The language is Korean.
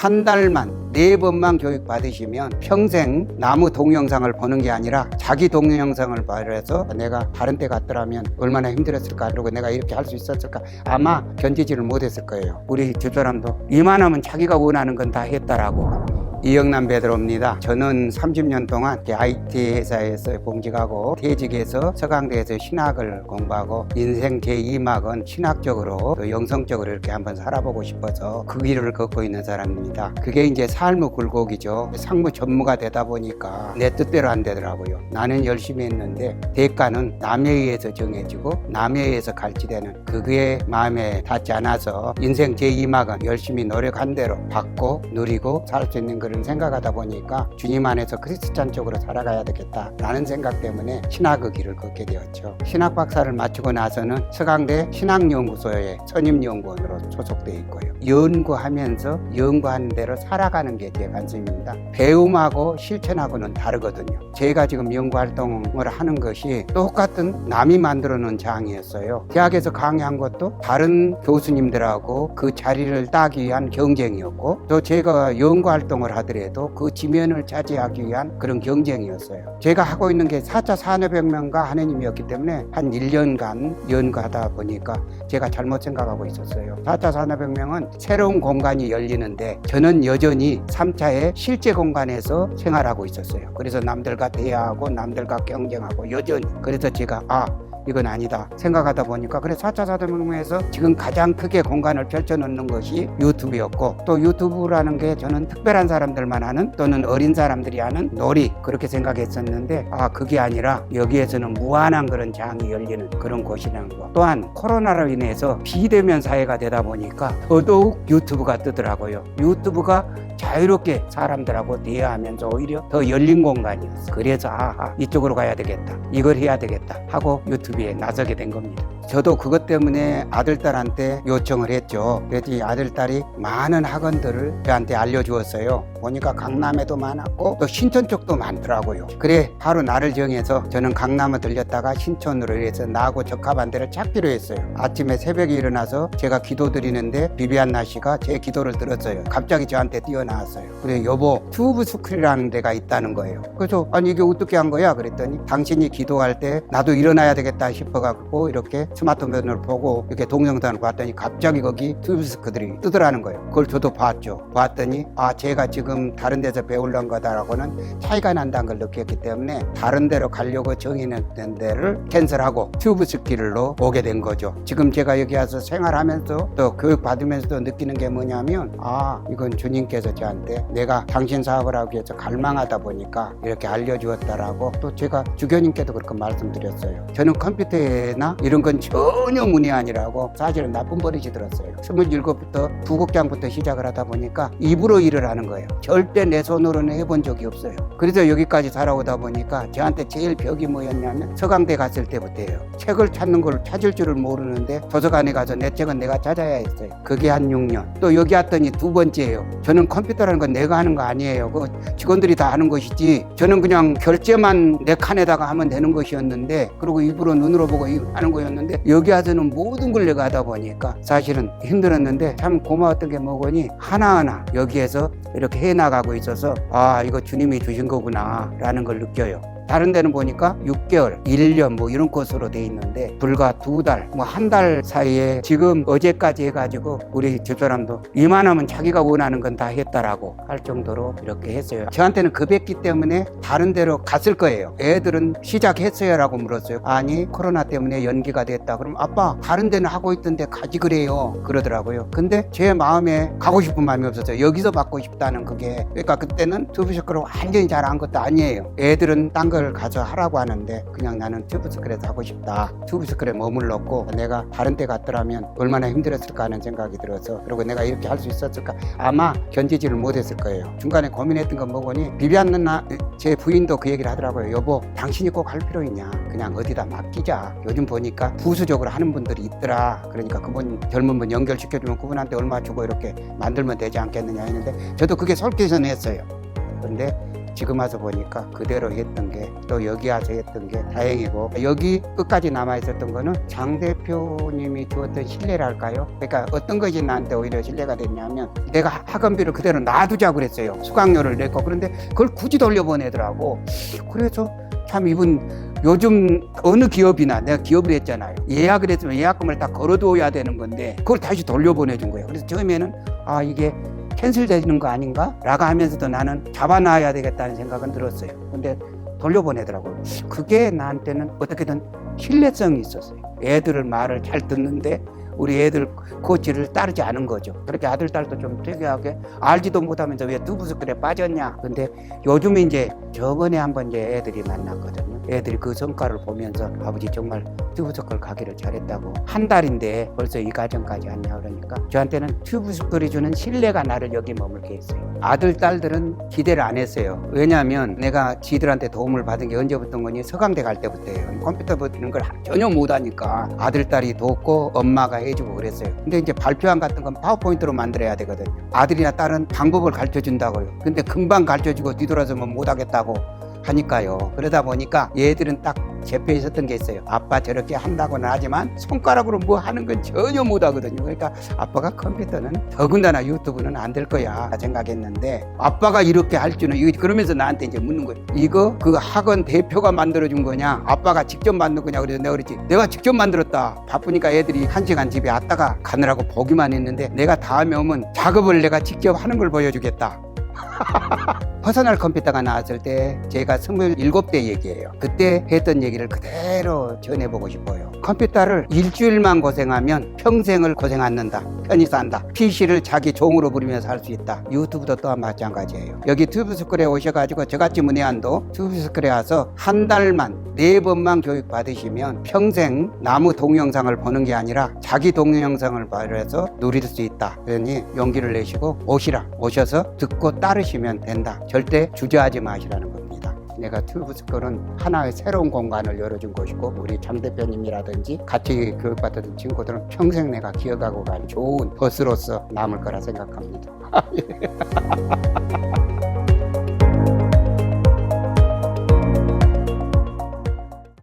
한 달만 네 번만 교육 받으시면 평생 나무 동영상을 보는 게 아니라 자기 동영상을 봐서 내가 다른 데 갔더라면 얼마나 힘들었을까? 그리고 내가 이렇게 할 수 있었을까? 아마 견디지를 못했을 거예요. 우리 집사람도 이만하면 자기가 원하는 건 다 했다라고 이영남 베드로입니다. 저는 30년 동안 IT 회사에서 공직하고 퇴직해서 서강대에서 신학을 공부하고 인생 제2막은 신학적으로 또 영성적으로 이렇게 한번 살아보고 싶어서 그 길을 걷고 있는 사람입니다. 그게 이제 삶의 굴곡이죠. 상무 전무가 되다 보니까 내 뜻대로 안 되더라고요. 나는 열심히 했는데 대가는 남에 의해서 정해지고 남에 의해서 갈취되는 그게 마음에 닿지 않아서 인생 제2막은 열심히 노력한 대로 받고 누리고 살 수 있는 그런 생각하다 보니까 주님 안에서 크리스찬 쪽으로 살아가야 되겠다라는 생각 때문에 신학의 길을 걷게 되었죠. 신학 박사를 마치고 나서는 서강대 신학연구소의 선임연구원으로 소속돼 있고요. 연구하면서 연구하는 대로 살아가는 게 제 관심입니다. 배움하고 실천하고는 다르거든요. 제가 지금 연구 활동을 하는 것이 똑같은 남이 만들어 놓은 장이었어요. 대학에서 강의한 것도 다른 교수님들하고 그 자리를 따기 위한 경쟁이었고 또 제가 연구 활동을 하더라도 그 지면을 차지하기 위한 그런 경쟁이었어요. 제가 하고 있는 게 4차 산업혁명과 하느님이었기 때문에 한 1년간 연구하다 보니까 제가 잘못 생각하고 있었어요. 4차 산업혁명은 새로운 공간이 열리는데 저는 여전히 3차의 실제 공간에서 생활하고 있었어요. 그래서 남들과 대화하고 남들과 경쟁하고 여전히 그래서 제가 아 이건 아니다 생각하다 보니까 그래 4차 산업혁명에서 지금 가장 크게 공간을 펼쳐놓는 것이 유튜브였고 또 유튜브라는 게 저는 특별한 사람들만 하는 또는 어린 사람들이 하는 놀이 그렇게 생각했었는데 아 그게 아니라 여기에서는 무한한 그런 장이 열리는 그런 곳이라는 거. 또한 코로나로 인해서 비대면 사회가 되다 보니까 더더욱 유튜브가 뜨더라고요. 유튜브가 자유롭게 사람들하고 대화하면서 오히려 더 열린 공간이었어. 그래서 아하 이쪽으로 가야 되겠다. 이걸 해야 되겠다 하고 유튜브에 나서게 된 겁니다. 저도 그것 때문에 아들딸한테 요청을 했죠. 그랬더니 아들딸이 많은 학원들을 저한테 알려주었어요. 보니까 강남에도 많았고 또 신촌 쪽도 많더라고요. 그래 하루 날을 정해서 저는 강남을 들렸다가 신촌으로 해서 나하고 적합한 데를 찾기로 했어요. 아침에 새벽에 일어나서 제가 기도 드리는데 비비안나 씨가 제 기도를 들었어요. 갑자기 저한테 뛰어나왔어요. 그래 여보 튜브 스쿨이라는 데가 있다는 거예요. 그래서 아니 이게 어떻게 한 거야? 그랬더니 당신이 기도할 때 나도 일어나야 되겠다 싶어갖고 이렇게 스마트폰을 보고 이렇게 동영상을 봤더니 갑자기 거기 튜브 스쿨들이 뜨더라는 거예요. 그걸 저도 봤죠. 봤더니 아 제가 지금 다른 데서 배우려는 거다라고는 차이가 난다는 걸 느꼈기 때문에 다른 데로 가려고 정해놨던 데를 캔슬하고 튜브 스킬로 오게 된 거죠. 지금 제가 여기 와서 생활하면서 또 교육 받으면서도 느끼는 게 뭐냐면 아 이건 주님께서 저한테 내가 당신 사업을 하기 위해서 갈망하다 보니까 이렇게 알려주었다라고 또 제가 주교님께도 그렇게 말씀드렸어요. 저는 컴퓨터나 이런 건 전혀 문의 아니라고 사실은 나쁜 버릇이 들었어요. 27부터 부국장부터 시작을 하다 보니까 입으로 일을 하는 거예요. 절대 내 손으로는 해본 적이 없어요. 그래서 여기까지 살아오다 보니까 저한테 제일 벽이 뭐였냐면 서강대 갔을 때부터예요. 책을 찾는 걸 찾을 줄을 모르는데 도서관에 가서 내 책은 내가 찾아야 했어요. 그게 한 6년. 또 여기 왔더니 두 번째예요. 저는 컴퓨터라는 건 내가 하는 거 아니에요. 그 직원들이 다 하는 것이지. 저는 그냥 결제만 내 칸에다가 하면 되는 것이었는데 그리고 입으로 눈으로 보고 하는 거였 여기 와서는 모든 걸 내가 하다 보니까 사실은 힘들었는데 참 고마웠던 게 뭐거니 하나하나 여기에서 이렇게 해나가고 있어서 아 이거 주님이 주신 거구나 라는 걸 느껴요. 다른 데는 보니까 6개월, 1년 뭐 이런 코스로 돼 있는데 불과 두 달, 뭐 한 달 사이에 지금 어제까지 해가지고 우리 집사람도 이만하면 자기가 원하는 건 다 했다라고 할 정도로 이렇게 했어요. 저한테는 급했기 때문에 다른 데로 갔을 거예요. 애들은 시작했어요 라고 물었어요. 아니 코로나 때문에 연기가 됐다. 그럼 아빠 다른 데는 하고 있던데 가지 그래요. 그러더라고요. 근데 제 마음에 가고 싶은 마음이 없었어요. 여기서 받고 싶다는 그게. 그러니까 그때는 투브스크를 완전히 잘 한 것도 아니에요. 애들은 딴걸 가서 하라고 하는데 그냥 나는 튜브스크에서 하고 싶다. 튜브스크에 머물렀고 내가 다른 데 갔더라면 얼마나 힘들었을까 하는 생각이 들어서 그리고 내가 이렇게 할 수 있었을까 아마 견디지를 못했을 거예요. 중간에 고민했던 건 뭐거니 비비안 누나 제 부인도 그 얘기를 하더라고요. 여보 당신이 꼭 할 필요 있냐? 그냥 어디다 맡기자. 요즘 보니까 부수적으로 하는 분들이 있더라. 그러니까 그분 젊은 분 연결시켜주면 그분한테 얼마 주고 이렇게 만들면 되지 않겠느냐 했는데 저도 그게 솔깃은 했어요. 그런데 지금 와서 보니까 그대로 했던 게 또 여기 와서 했던 게 다행이고 여기 끝까지 남아 있었던 거는 장 대표님이 주었던 신뢰랄까요? 그러니까 어떤 것이 나한테 오히려 신뢰가 됐냐면 내가 학원비를 그대로 놔두자 그랬어요. 수강료를 냈고 그런데 그걸 굳이 돌려보내더라고. 그래서 참 이분 요즘 어느 기업이나 내가 기업을 했잖아요. 예약을 했으면 예약금을 다 걸어둬야 되는 건데 그걸 다시 돌려보내준 거예요. 그래서 처음에는 아 이게 캔슬되는 거 아닌가? 라고 하면서도 나는 잡아놔야 되겠다는 생각은 들었어요. 근데 돌려보내더라고요. 그게 나한테는 어떻게든 신뢰성이 있었어요. 애들을 말을 잘 듣는데 우리 애들 코치를 따르지 않은 거죠. 그렇게 아들, 딸도 좀 특이하게 알지도 못하면서 왜 두부스클에 빠졌냐. 근데 요즘에 이제 저번에 한번 이제 애들이 만났거든요. 애들이 그 성과를 보면서 아버지 정말 튜브스쿨 가기를 잘했다고 한 달인데 벌써 이 과정까지 왔냐 그러니까 저한테는 튜브스쿨이 주는 신뢰가 나를 여기 머물게 했어요. 아들, 딸들은 기대를 안 했어요. 왜냐하면 내가 지들한테 도움을 받은 게 언제부터인 거니 서강대 갈 때부터예요. 컴퓨터 버티는 걸 전혀 못하니까 아들, 딸이 돕고 엄마가 해주고 그랬어요. 근데 이제 발표안 같은 건 파워포인트로 만들어야 되거든. 아들이나 딸은 방법을 가르쳐 준다고요. 근데 금방 가르쳐 주고 뒤돌아서면 못 하겠다고 하니까요. 그러다 보니까 얘들은 딱 제표에 있었던 게 있어요. 아빠 저렇게 한다고는 하지만 손가락으로 뭐 하는 건 전혀 못 하거든요. 그러니까 아빠가 컴퓨터는 더군다나 유튜브는 안 될 거야 생각했는데 아빠가 이렇게 할 줄은 그러면서 나한테 이제 묻는 거예요. 이거 그 학원 대표가 만들어 준 거냐? 아빠가 직접 만든 거냐? 그래서 내가 그랬지. 내가 직접 만들었다. 바쁘니까 애들이 한 시간 집에 왔다가 가느라고 보기만 했는데 내가 다음에 오면 작업을 내가 직접 하는 걸 보여주겠다. 퍼서널 컴퓨터가 나왔을 때 제가 27대 얘기예요. 그때 했던 얘기를 그대로 전해보고 싶어요. 컴퓨터를 일주일만 고생하면 평생을 고생 않는다. 편히 산다. PC를 자기 종으로 부리면서 할 수 있다. 유튜브도 또한 마찬가지예요. 여기 튜브스쿨에 오셔가지고 저같이 문의한도 튜브스쿨에 와서 한 달만 네 번만 교육 받으시면 평생 나무 동영상을 보는 게 아니라 자기 동영상을 발해서 누릴 수 있다. 그러니 용기를 내시고 오시라. 오셔서 듣고 따르시면 된다. 절대 주저하지 마시라는 겁니다. 내가 튜브 스쿨은 하나의 새로운 공간을 열어준 곳이고 우리 장 대표님이라든지 같이 교육받던 친구들은 평생 내가 기억하고 간 좋은 버스로서 남을 거라 생각합니다.